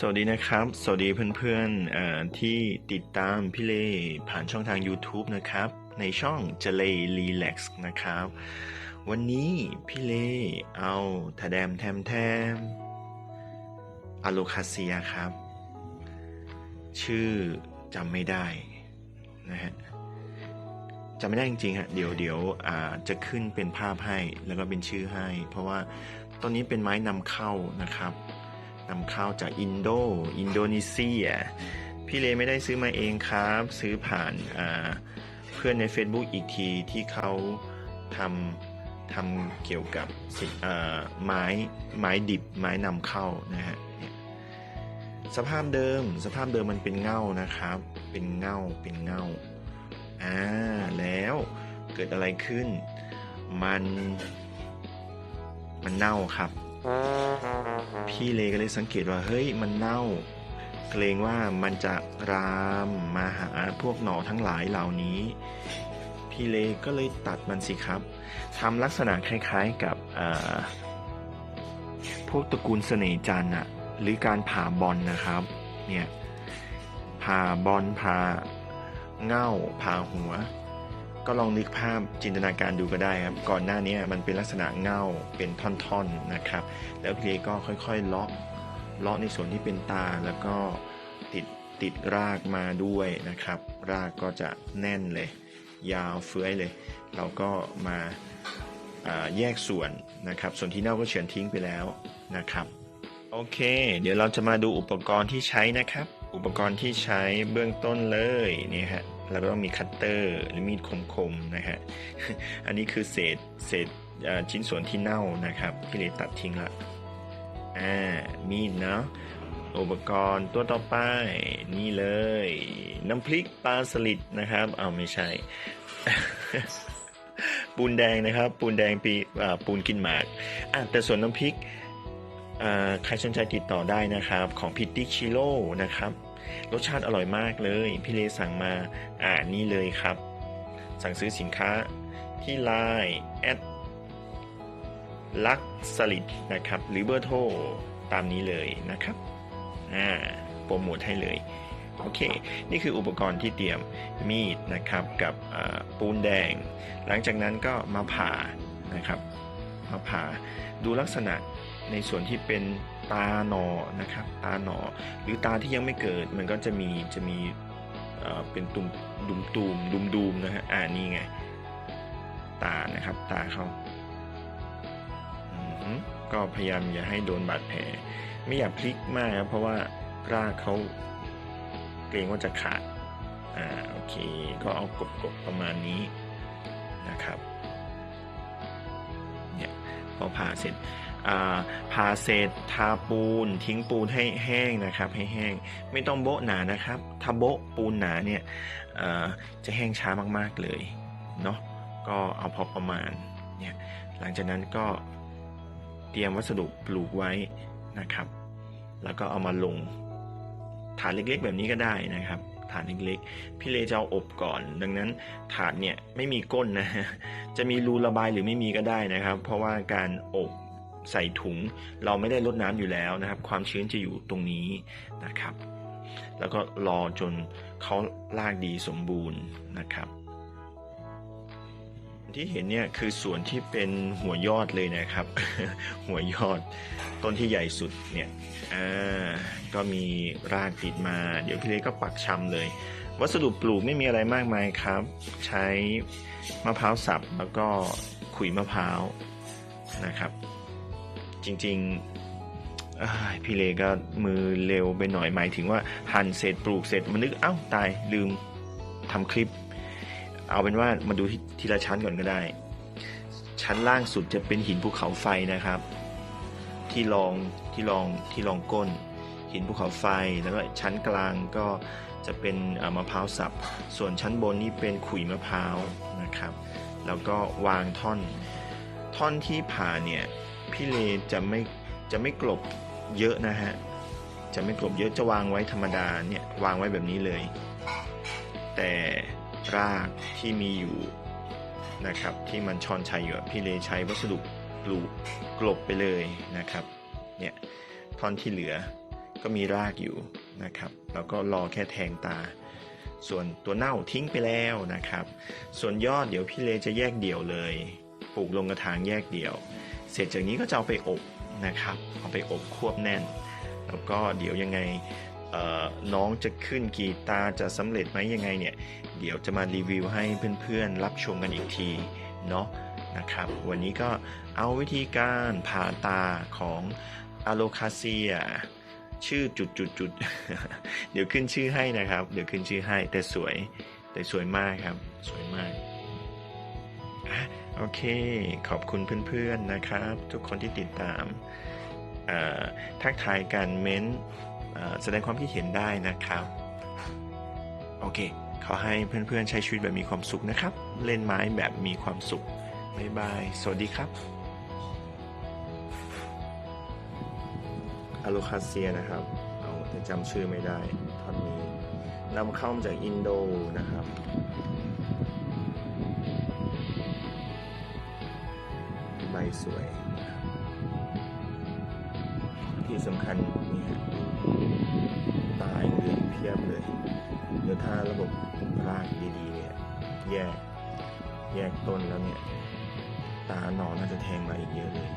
สวัสดีนะครับ สวัสดีเพื่อนๆที่ติดตามพี่เลผ่านช่องทาง YouTube นะครับ ในช่องเจเลรีแล็กซ์นะครับ วันนี้พี่เลเอาทาแดมแทมแทมอะโลคาเซียครับ ชื่อจำไม่ได้นะฮะจำไม่ได้จริงๆฮะเดี๋ยวเดี๋ยวจะขึ้นเป็นภาพให้แล้วก็เป็นชื่อให้ เพราะว่าต้นนี้เป็นไม้นำเข้านะครับ นำเข้าจากอินโด อินโดนีเซีย พี่เลไม่ได้ซื้อมาเองครับ ซื้อผ่านาเพื่อนใน Facebook อีกทีที่เขาทำทำเกี่ยวกับไม้ไม้ดิบไม้นำเข้านะฮะสภาพเดิมสภาพเดิมมันเป็นเง่านะครับ เป็นเง่าเป็นเง่าอ่าแล้วเกิดอะไรขึ้น มัน มันเน่าครับ พี่เลก็เลยสังเกตว่าเฮ้ยมันเน่า เกรงว่ามันจะรามมาหาพวกหนอทั้งหลายเหล่านี้ พี่เลก็เลยตัดมันสิครับทำลักษณะคล้ายๆกับพวกตระกูลเสน่จันอะหรือการผ่าบอลนะครับเนี่ยผ่าบอลผ่าเง่าผ่าหัว ก็ลองนึกภาพจินตนาการดูก็ได้ครับ ก่อนหน้านี้มันเป็นลักษณะเง่าเป็นท่อนๆนะครับ แล้วพี่เลก็ค่อยๆเลาะเลาะในส่วนที่เป็นตาแล้วก็ติดติดรากมาด้วยนะครับ รากก็จะแน่นเลย ยาวเฟื้อยเลย เราก็มาาแยกส่วนนะครับ ส่วนที่เน่าก็เฉือนทิ้งไปแล้วนะครับ โอเค เดี๋ยวเราจะมาดูอุปกรณ์ที่ใช้นะครับ อุปกรณ์ที่ใช้เบื้องต้นเลยนี่ฮะ เราก็ต้องมีคัตเตอร์หรือมีดคมๆนะฮะอันนี้คือเศษเศษชิ้นส่วนที่เน่านะครับพี่เลยตัดทิ้งละอ่ามีดเนาะอุปกรณ์ตัวต่อไปนี่เลย น้ำพริกปลาสลิดนะครับ เอาไม่ใช่ ปูนแดงนะครับ ปูนแดงปีปูนกินหมากอะแต่ส่วนน้ำพริกใครสนใจติดต่อได้นะครับ ของพิตติชิโร่นะครับ รสชาติอร่อยมากเลย พี่เลสั่งมาอ่านี่เลยครับ สั่งซื้อสินค้าที่ Line แอดลักสลิดนะครับ หรือเบอร์โทรตามนี้เลยนะครับอ่าโปรโมทให้เลย โอเค นี่คืออุปกรณ์ที่เตรียมมีดนะครับกับปูนแดง หลังจากนั้นก็มาผ่านะครับ มาผ่าดูลักษณะในส่วนที่เป็นตาหนอนะครับ ตาหนอหรือตาที่ยังไม่เกิดมันก็จะมีจะมีเป็นตุ่มดุมตูมดุมดูมนะฮะอ่านี่ไง ตานะครับ ตาเขาอือหือก็พยายามอย่าให้โดนบาดแผล ไม่อยากพลิกมากครับเพราะว่ารากเขาเกรงว่าจะขาดอ่าโอเค ก็เอากบๆประมาณนี้นะครับ พอผ่าเสร็จอ่าผ่าเศษทาปูน ทิ้งปูนให้แห้งนะครับ ให้แห้งไม่ต้องโบะหนานะครับ ถ้าโบะปูนหนาเนี่ยจะแห้งช้ามากๆเลยเนาะก็เอาพอประมาณเนี่ยหลังจากนั้นก็เตรียมวัสดุปลูกไว้นะครับ แล้วก็เอามาลงถาดเล็กๆแบบนี้ก็ได้นะครับ ถาดเล็กๆ พี่เลจะเอาอบก่อน ดังนั้นถาดเนี่ยไม่มีก้นนะจะมีรูระบายหรือไม่มีก็ได้นะครับ เพราะว่าการอบใส่ถุงเราไม่ได้ลดน้ำอยู่แล้วนะครับ ความชื้นจะอยู่ตรงนี้นะครับ แล้วก็รอจนเขาลากดีสมบูรณ์นะครับ ที่เห็นเนี่ยคือส่วนที่เป็นหัวยอดเลยนะครับ หัวยอดต้นที่ใหญ่สุดเนี่ยอ่าก็มีรากติดมา เดี๋ยวพี่เล็กก็ปักชำเลย วัสดุปลูกไม่มีอะไรมากมายครับ ใช้มะพร้าวสับแล้วก็ขุยมะพร้าวนะครับ จริงๆพี่เลก็มือเร็วไปหน่อยหมายถึงว่าหั่นเสร็จปลูกเสร็จมันนึกเอ้าตายลืมทำคลิป เอาเป็นว่ามาดูที่ทีละชั้นก่อนก็ได้ ชั้นล่างสุดจะเป็นหินภูเขาไฟนะครับ ที่รองที่รองที่รองก้น หินภูเขาไฟแล้วก็ชั้นกลางก็จะเป็นมะพร้าวสับ ส่วนชั้นบนนี่เป็นขุยมะพร้าวนะครับ แล้วก็วางท่อน ท่อนที่ผ่าเนี่ยพี่เลจะไม่จะไม่กลบเยอะนะฮะ จะไม่กลบเยอะจะวางไว้ธรรมดาเนี่ยวางไว้แบบนี้เลย แต่ รากที่มีอยู่นะครับ ที่มันชอนชัยอยู่พี่เลใช้วัสดุปลูกกลบไปเลยนะครับเนี่ยท่อนที่เหลือก็มีรากอยู่นะครับ แล้วก็รอแค่แทงตา ส่วนตัวเน่าทิ้งไปแล้วนะครับ ส่วนยอดเดี๋ยวพี่เลจะแยกเดี่ยวเลยปลูกลงกระถางแยกเดี่ยว เสร็จจากนี้ก็จะเอาไปอบนะครับ เอาไปอบควบแน่น แล้วก็เดี๋ยวยังไง น้องจะขึ้นกีตาจะสำเร็จไหมยังไงเนี่ย เดี๋ยวจะมารีวิวให้เพื่อนๆ รับชมกันอีกทีเนาะนะครับ วันนี้ก็เอาวิธีการผ่าตาของอะโลคาเซียชื่อจุดจุดจุดเดี๋ยวขึ้นชื่อให้นะครับ เดี๋ยวขึ้นชื่อให้แต่สวยแต่สวยมากครับ สวยมากโอเค ขอบคุณเพื่อนๆนะครับ ทุกคนที่ติดตามทักทายกันเม้น แสดงความคิดเห็นได้นะครับ โอเค ขอให้เพื่อนๆใช้ชีวิตแบบมีความสุขนะครับ เล่นไม้แบบมีความสุขบ๊ายบาย สวัสดีครับอะโลคาเซียนะครับ เอาแต่จำชื่อไม่ได้ท่อนนี้นำเข้ามาจากอินโดนะครับใบสวยนะครับที่สำคัญเนี่ยต ระบบรากดีๆเนี่ยแยกแยกต้นแล้วเนี่ย ตาหนอนน่าจะแทงมาอีกเยอะเลย